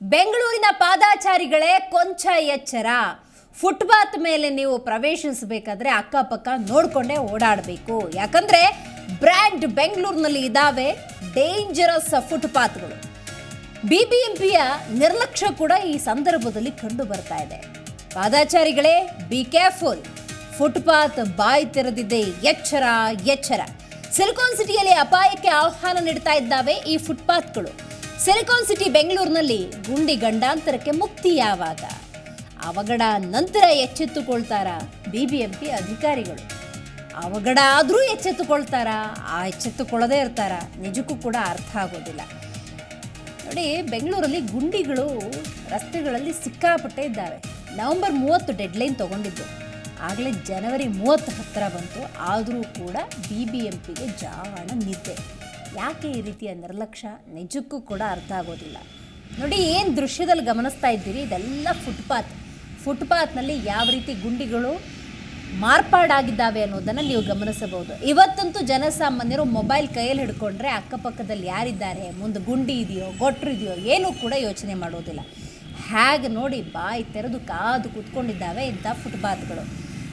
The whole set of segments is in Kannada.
ಬೆಂಗಳೂರಿನ ಪಾದಾಚಾರಿಗಳೇ ಕೊಂಚ ಎಚ್ಚರ. ಫುಟ್ಪಾತ್ ಮೇಲೆ ನೀವು ಪ್ರವೇಶಿಸಬೇಕಾದ್ರೆ ಅಕ್ಕಪಕ್ಕ ನೋಡ್ಕೊಂಡೇ ಓಡಾಡಬೇಕು. ಯಾಕಂದ್ರೆ ಬ್ರ್ಯಾಂಡ್ ಬೆಂಗಳೂರಿನಲ್ಲಿ ಇದಾವೆ, ಡೇಂಜರಸ್ ಫುಟ್ಪಾತ್ಗಳು. ಬಿಬಿಎಂಪಿಯ ನಿರ್ಲಕ್ಷ್ಯ ಕೂಡ ಈ ಸಂದರ್ಭದಲ್ಲಿ ಕಂಡು ಬರ್ತಾ ಇದೆ. ಪಾದಾಚಾರಿಗಳೇ ಬಿ ಕೇರ್ಫುಲ್ ಫುಟ್ಪಾತ್ ಬಾಯಿ ತೆರೆದಿದೆ, ಎಚ್ಚರ ಎಚ್ಚರ. ಸಿಲಿಕಾನ್ ಸಿಟಿಯಲ್ಲಿ ಅಪಾಯಕ್ಕೆ ಆಹ್ವಾನ ನೀಡ್ತಾ ಇದ್ದಾವೆ ಈ ಫುಟ್ಪಾತ್ಗಳು. ಸಿಲಿಕಾನ್ ಸಿಟಿ ಬೆಂಗಳೂರಿನಲ್ಲಿ ಗುಂಡಿ ಗಂಡಾಂತರಕ್ಕೆ ಮುಕ್ತಿ ಯಾವಾಗ ಅವಘಡ ನಂತರ ಎಚ್ಚೆತ್ತುಕೊಳ್ತಾರ ಬಿಬಿಎಂಪಿ ಅಧಿಕಾರಿಗಳು? ಅವಘಡ ಆದರೂ ಎಚ್ಚೆತ್ತುಕೊಳ್ತಾರ? ಆ ಎಚ್ಚೆತ್ತುಕೊಳ್ಳದೇ ಇರ್ತಾರ? ನಿಜಕ್ಕೂ ಕೂಡ ಅರ್ಥ ಆಗೋದಿಲ್ಲ. ನೋಡಿ ಬೆಂಗಳೂರಲ್ಲಿ ಗುಂಡಿಗಳು ರಸ್ತೆಗಳಲ್ಲಿ ಸಿಕ್ಕಾಪಟ್ಟೆ ಇದ್ದಾವೆ. ನವೆಂಬರ್ ಮೂವತ್ತು ಡೆಡ್ಲೈನ್ ತಗೊಂಡಿದ್ದು. ಆಗಲೇ ಜನವರಿ ಮೂವತ್ತು ಹತ್ತಿರ ಬಂತು. ಆದರೂ ಕೂಡ ಬಿ ಬಿ ಎಂ ಪಿಗೆ ಜಾಣ ನಿದ್ದೆ. ಯಾಕೆ ಈ ರೀತಿಯ ನಿರ್ಲಕ್ಷ್ಯ ನಿಜಕ್ಕೂ ಕೂಡ ಅರ್ಥ ಆಗೋದಿಲ್ಲ. ನೋಡಿ, ಏನು ದೃಶ್ಯದಲ್ಲಿ ಗಮನಿಸ್ತಾ ಇದ್ದೀರಿ? ಇದೆಲ್ಲ ಫುಟ್ಪಾತ್. ಫುಟ್ಪಾತ್ನಲ್ಲಿ ಯಾವ ರೀತಿ ಗುಂಡಿಗಳು ಮಾರ್ಪಾಡಾಗಿದ್ದಾವೆ ಅನ್ನೋದನ್ನು ನೀವು ಗಮನಿಸಬಹುದು. ಇವತ್ತಂತೂ ಜನಸಾಮಾನ್ಯರು ಮೊಬೈಲ್ ಕೈಯಲ್ಲಿ ಹಿಡ್ಕೊಂಡ್ರೆ ಅಕ್ಕಪಕ್ಕದಲ್ಲಿ ಯಾರಿದ್ದಾರೆ? ಮುಂದೆ ಗುಂಡಿ ಇದೆಯೋ, ಗೊಟ್ರು ಇದೆಯೋ, ಏನೂ ಕೂಡ ಯೋಚನೆ ಮಾಡೋದಿಲ್ಲ. ಹೇಗೆ ನೋಡಿ, ಬಾಯಿ ತೆರೆದು ಕಾದು ಕೂತ್ಕೊಂಡಿದ್ದಾವೆ ಇಂಥ ಫುಟ್ಪಾತ್ಗಳು.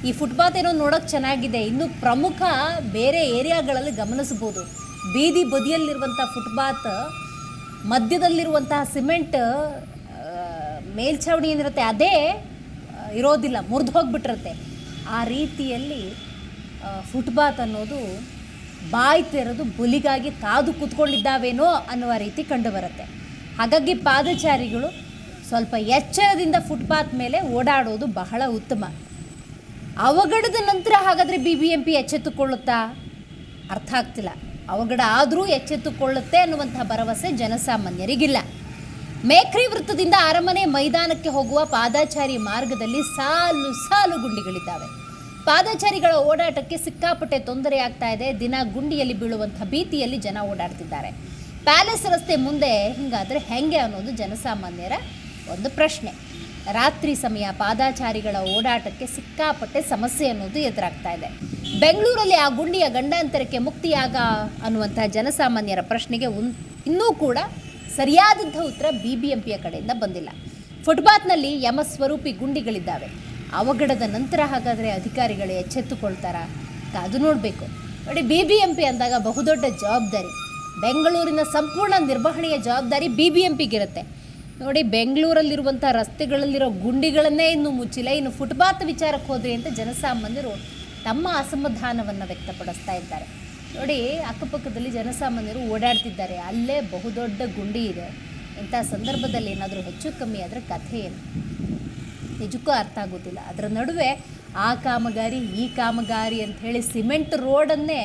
ಈ ಫುಟ್ಪಾತ್ ಏನೋ ನೋಡೋಕೆ ಚೆನ್ನಾಗಿದೆ. ಇನ್ನು ಪ್ರಮುಖ ಬೇರೆ ಏರಿಯಾಗಳಲ್ಲಿ ಗಮನಿಸ್ಬೋದು ಬೀದಿ ಬದಿಯಲ್ಲಿರುವಂಥ ಫುಟ್ಪಾತ್, ಮಧ್ಯದಲ್ಲಿರುವಂತಹ ಸಿಮೆಂಟ್ ಮೇಲ್ಛಾವಣಿ ಏನಿರುತ್ತೆ, ಅದೇ ಇರೋದಿಲ್ಲ, ಮುರಿದು ಹೋಗ್ಬಿಟ್ಟಿರುತ್ತೆ. ಆ ರೀತಿಯಲ್ಲಿ ಫುಟ್ಪಾತ್ ಅನ್ನೋದು ಬಾಯಿ ತೆರೆದು ಬುಲಿಗಾಗಿ ಕಾದು ಕೂತ್ಕೊಂಡಿದ್ದಾವೇನೋ ಅನ್ನುವ ರೀತಿ ಕಂಡುಬರುತ್ತೆ. ಹಾಗಾಗಿ ಪಾದಚಾರಿಗಳು ಸ್ವಲ್ಪ ಎಚ್ಚರದಿಂದ ಫುಟ್ಪಾತ್ ಮೇಲೆ ಓಡಾಡೋದು ಬಹಳ ಉತ್ತಮ. ಅವಘಡದ ನಂತರ ಹಾಗಾದರೆ ಬಿ ಬಿ ಎಂ ಎಚ್ಚೆತ್ತುಕೊಳ್ಳುತ್ತಾ? ಅರ್ಥ ಆಗ್ತಿಲ್ಲ. ಅವಘಡ ಆದರೂ ಎಚ್ಚೆತ್ತುಕೊಳ್ಳುತ್ತೆ ಅನ್ನುವಂಥ ಭರವಸೆ ಜನಸಾಮಾನ್ಯರಿಗಿಲ್ಲ. ಮೇಖ್ರಿ ವೃತ್ತದಿಂದ ಅರಮನೆ ಮೈದಾನಕ್ಕೆ ಹೋಗುವ ಪಾದಾಚಾರಿ ಮಾರ್ಗದಲ್ಲಿ ಸಾಲು ಸಾಲು ಗುಂಡಿಗಳಿದ್ದಾವೆ. ಪಾದಾಚಾರಿಗಳ ಓಡಾಟಕ್ಕೆ ಸಿಕ್ಕಾಪಟ್ಟೆ ತೊಂದರೆ ಆಗ್ತಾ ಇದೆ. ದಿನ ಗುಂಡಿಯಲ್ಲಿ ಬೀಳುವಂಥ ಭೀತಿಯಲ್ಲಿ ಜನ ಓಡಾಡ್ತಿದ್ದಾರೆ. ಪ್ಯಾಲೇಸ್ ರಸ್ತೆ ಮುಂದೆ ಹಿಂಗಾದರೆ ಹೆಂಗೆ ಅನ್ನೋದು ಜನಸಾಮಾನ್ಯರ ಒಂದು ಪ್ರಶ್ನೆ. ರಾತ್ರಿ ಸಮಯ ಪಾದಾಚಾರಿಗಳ ಓಡಾಟಕ್ಕೆ ಸಿಕ್ಕಾಪಟ್ಟೆ ಸಮಸ್ಯೆ ಅನ್ನೋದು ಎದುರಾಗ್ತಾ ಇದೆ. ಬೆಂಗಳೂರಲ್ಲಿ ಆ ಗುಂಡಿಯ ಗಂಡಾಂತರಕ್ಕೆ ಮುಕ್ತಿಯಾಗ ಅನ್ನುವಂತಹ ಜನಸಾಮಾನ್ಯರ ಪ್ರಶ್ನೆಗೆ ಉನ್, ಇನ್ನೂ ಕೂಡ ಸರಿಯಾದಂಥ ಉತ್ತರ ಬಿ ಬಿ ಎಂ ಪಿಯ ಕಡೆಯಿಂದ ಬಂದಿಲ್ಲ. ಫುಟ್ಪಾತ್ನಲ್ಲಿ ಯಮಸ್ವರೂಪಿ ಗುಂಡಿಗಳಿದ್ದಾವೆ. ಅವಘಡದ ನಂತರ ಹಾಗಾದರೆ ಅಧಿಕಾರಿಗಳು ಎಚ್ಚೆತ್ತುಕೊಳ್ತಾರಾ? ಅದು ನೋಡಬೇಕು. ನೋಡಿ ಬಿ ಬಿ ಎಂ ಪಿ ಅಂದಾಗ ಬಹುದೊಡ್ಡ ಜವಾಬ್ದಾರಿ. ಬೆಂಗಳೂರಿನ ಸಂಪೂರ್ಣ ನಿರ್ವಹಣೆಯ ಜವಾಬ್ದಾರಿ ಬಿ ಬಿ ಎಂ ಪಿಗಿರುತ್ತೆ ನೋಡಿ, ಬೆಂಗಳೂರಲ್ಲಿರುವಂಥ ರಸ್ತೆಗಳಲ್ಲಿರೋ ಗುಂಡಿಗಳನ್ನೇ ಇನ್ನೂ ಮುಚ್ಚಿಲ್ಲ. ಇನ್ನು ಫುಟ್ಪಾತ್ ವಿಚಾರಕ್ಕೆ ಹೋದ್ರಿ ಅಂತ ಜನಸಾಮಾನ್ಯರು ತಮ್ಮ ಅಸಮಾಧಾನವನ್ನು ವ್ಯಕ್ತಪಡಿಸ್ತಾ ಇದ್ದಾರೆ. ನೋಡಿ, ಅಕ್ಕಪಕ್ಕದಲ್ಲಿ ಜನಸಾಮಾನ್ಯರು ಓಡಾಡ್ತಿದ್ದಾರೆ. ಅಲ್ಲೇ ಬಹುದೊಡ್ಡ ಗುಂಡಿ ಇದೆ. ಇಂಥ ಸಂದರ್ಭದಲ್ಲಿ ಏನಾದರೂ ಹೆಚ್ಚು ಕಮ್ಮಿ ಆದರೆ ಕಥೆ ಏನು? ನಿಜಕ್ಕೂ ಅರ್ಥ ಆಗೋದಿಲ್ಲ. ಅದರ ನಡುವೆ ಆ ಕಾಮಗಾರಿ, ಈ ಕಾಮಗಾರಿ ಅಂತ ಹೇಳಿ ಸಿಮೆಂಟ್ ರೋಡನ್ನೇ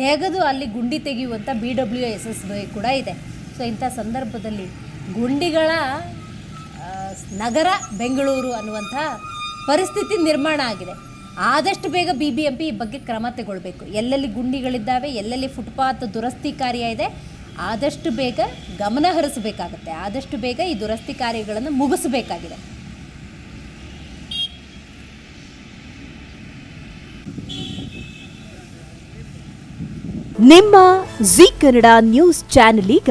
ತೆಗೆದು ಅಲ್ಲಿ ಗುಂಡಿ ತೆಗೆಯುವಂಥ ಬಿ ಡಬ್ಲ್ಯೂ ಎಸ್ ಎಸ್ ಕೂಡ ಇದೆ. ಸೊ ಇಂಥ ಸಂದರ್ಭದಲ್ಲಿ ಗುಂಡಿಗಳ ನಗರ ಬೆಂಗಳೂರು ಅನ್ನುವಂಥ ಪರಿಸ್ಥಿತಿ ನಿರ್ಮಾಣ ಆಗಿದೆ. ಆದಷ್ಟು ಬೇಗ ಬಿ ಬಿ ಎಂ ಪಿ ಈ ಬಗ್ಗೆ ಕ್ರಮ ತಗೊಳ್ಬೇಕು. ಎಲ್ಲೆಲ್ಲಿ ಗುಂಡಿಗಳಿದ್ದಾವೆ, ಎಲ್ಲೆಲ್ಲಿ ಫುಟ್ಪಾತ್ ದುರಸ್ತಿ ಕಾರ್ಯ ಇದೆ, ಆದಷ್ಟು ಬೇಗ ಗಮನ ಹರಿಸಬೇಕಾಗತ್ತೆ. ಆದಷ್ಟು ಬೇಗ ಈ ದುರಸ್ತಿ ಕಾರ್ಯಗಳನ್ನು ಮುಗಿಸಬೇಕಾಗಿದೆ. ನಿಮ್ಮ ಜಿ ಕನ್ನಡ ನ್ಯೂಸ್ ಚಾನೆಲ್ ಈಗ